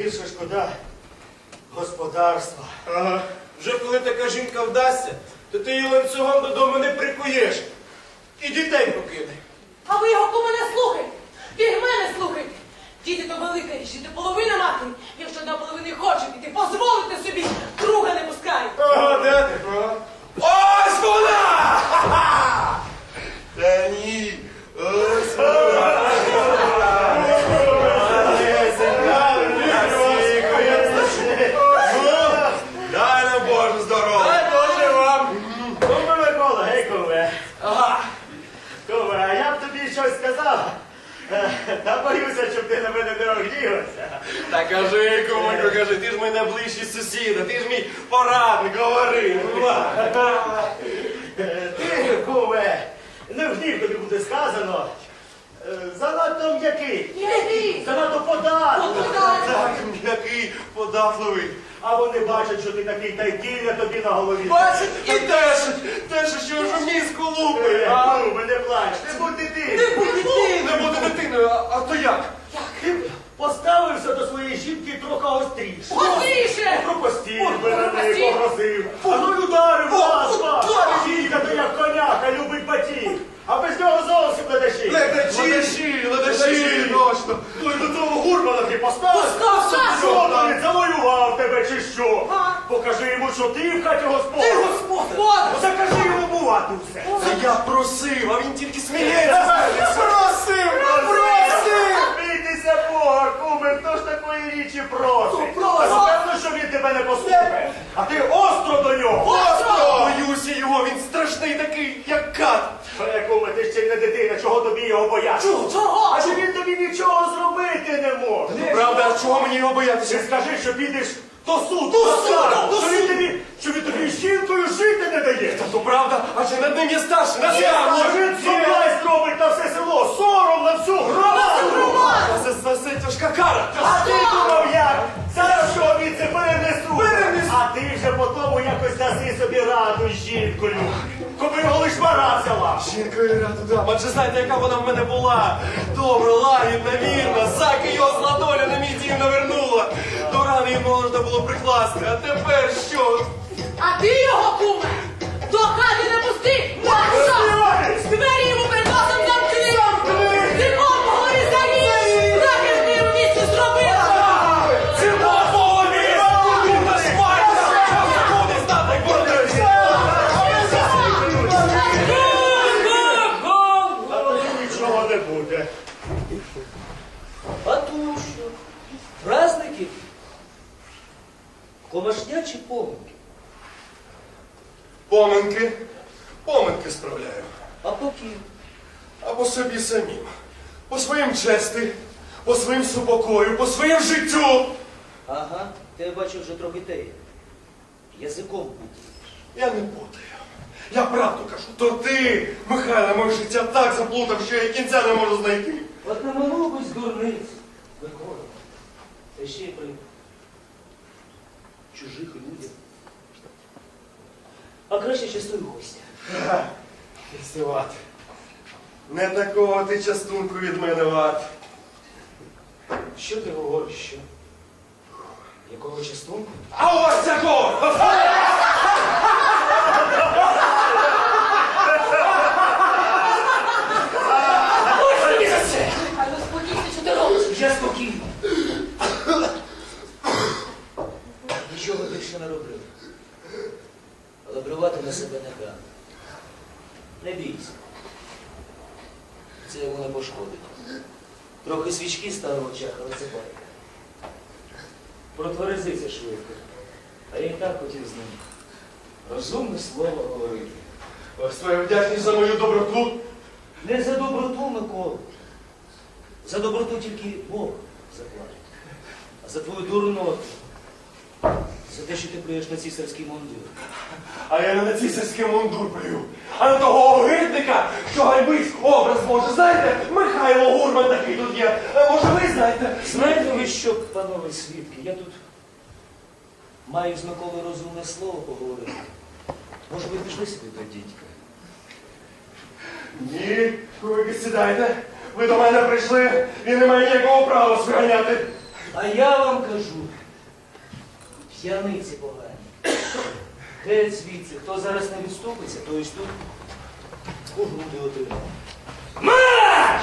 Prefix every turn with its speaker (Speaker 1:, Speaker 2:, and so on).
Speaker 1: Гірше шкода господарства.
Speaker 2: Ага. Вже коли така жінка вдасться, то ти її ланцюгом додому не прикуєш. І дітей покине.
Speaker 3: А ви його кому не слухайте? Він мене слухайте. Діти то велика річ, діти половина матері. Якщо одна половина хоче піти, позволите собі, друга не пускає.
Speaker 2: Ага, де ти? Ага. Ось вона! Ха-ха! Та ні. Ось вона. Дай нам Боже здоров'я.
Speaker 1: Дай Боже вам! Куме Микола, гей, куме.
Speaker 2: Ага.
Speaker 1: Куме, а я б тобі щось сказав. Е, Та боюся, щоб ти на мене не огнівався.
Speaker 2: Та кажи, кумонько, кажи, ти ж мій найближчий сусід, ти ж мій порадник, говори.
Speaker 1: Е, Ти, куме, не в гнів тобі буде сказано. е, Занадто м'який.
Speaker 3: Який?
Speaker 1: Занадто податливий.
Speaker 3: Податливий.
Speaker 2: Так, який податливий.
Speaker 1: А вони бачать, що ти такий та й кільня тобі на голові.
Speaker 2: Бачить і тешить, тешить, що ж мені сколупи.
Speaker 1: Е,
Speaker 2: А?
Speaker 1: Куме, не плач, не будь
Speaker 2: Не
Speaker 1: дитиною.
Speaker 2: не бути дитиною, а, а то як?
Speaker 1: Ти поставився до своєї жінки трохи гостріше.
Speaker 3: Гостріше!
Speaker 1: Пропустів
Speaker 3: От,
Speaker 1: мене, А ну й ударив. Жінка то як коняка, любить батьків. А без нього зовсім не деші.
Speaker 2: Ледачі, ледачі, точно.
Speaker 1: Ну і до того гурмана ти поставив? Що він завоював тебе чи що? Покажи йому, що ти в хаті господар.
Speaker 2: Ти господар.
Speaker 1: Закажи йому бувати все.
Speaker 2: Це я просив, а він тільки сміється. Просив.
Speaker 1: Бійтеся Бога, куме, хто ж такої річі просить?
Speaker 2: Ну, просить.
Speaker 1: А Певно, що він тебе не послухає. А ти остро до нього.
Speaker 2: Остро! Боюся його, він страшний такий, як кат.
Speaker 1: Е, Куме, ти ще не дитина, чого тобі його боятися?
Speaker 2: Чого?
Speaker 3: Чого?
Speaker 1: Адже він тобі нічого зробити не може.
Speaker 2: Ну, правда, а чого мені його
Speaker 1: Ти
Speaker 2: боятися?
Speaker 1: скажи, що підеш до суду,
Speaker 2: До суду, до
Speaker 1: що він
Speaker 2: суду.
Speaker 1: тобі, що він тобі з жінкою жити не дає.
Speaker 2: Та то правда, адже над ним є старший, на
Speaker 1: Що
Speaker 2: скарбу.
Speaker 1: Він соблазн робить на все село, сором на всю громаду.
Speaker 2: Це це тяжка кара.
Speaker 1: А ти думав як? Зараз що він це перенесу?
Speaker 2: Перенесу.
Speaker 1: А ти вже по тому якось даси собі раду з жінкою. Коби його лиш мара взяла.
Speaker 2: Жінка і раду дам. Адже знаєте, яка вона в мене була? Добра, лагідна, вірна, заки його зла доля на мій дім навернула. До рани її можна було прикласти, а тепер що?
Speaker 3: А ти його, куме, до хати не пусти!
Speaker 4: Комашня чи поминки?
Speaker 2: Поминки, поминки справляю.
Speaker 4: А поки?
Speaker 2: Або собі самим. По своїм честі, по своїм супокою, по своїм життю.
Speaker 4: Ага, ти я бачу вже трохи те. Язиком путаєш.
Speaker 2: Я не путаю. Я правду кажу. То ти, Михайло, моє життя так заплутав, що я кінця не можу знайти.
Speaker 4: От не з дурниць. Микола. Та ще й при чужих людях. А краще частуй гостя.
Speaker 2: Фестиват. Не такого ти частунку від мене ват.
Speaker 4: Що ти говориш, що? Якого частунку?
Speaker 2: А ось якого!
Speaker 4: Ось тобі за це!
Speaker 3: А ну спокійся, що ти робиш?
Speaker 4: Я спокійний. Нічого більше не роблю. Але бривати на себе не грано. Не бійся. Це йому не пошкодить. Свічки стали в очах, але це байка. Протверезиться швидко. А я і так хотів з ним. Розумне слово говорити.
Speaker 2: Ось твоя вдячність за мою доброту.
Speaker 4: Не за доброту, Микола. За доброту тільки Бог заплатить. А за твою дурноту. За те, що ти плюєш на цісарський мундир.
Speaker 2: А я не на цісарський мундур плюю, а на того огидника, що гайбить образ може. Знаєте, Михайло Гурман такий тут є. Е, Може, ви знаєте?
Speaker 4: Знаєте ви що, панове свідки, я тут маю з Миколою розумне слово поговорити. Може, ви пішли собі до дідька?
Speaker 2: Ні, ви сідайте. Ви до мене прийшли, він не має ніякого права вас.
Speaker 4: А я вам кажу, п'яниці погані. Геть звідси, хто зараз не відступиться, той і тут у груди отримав.
Speaker 1: Марш!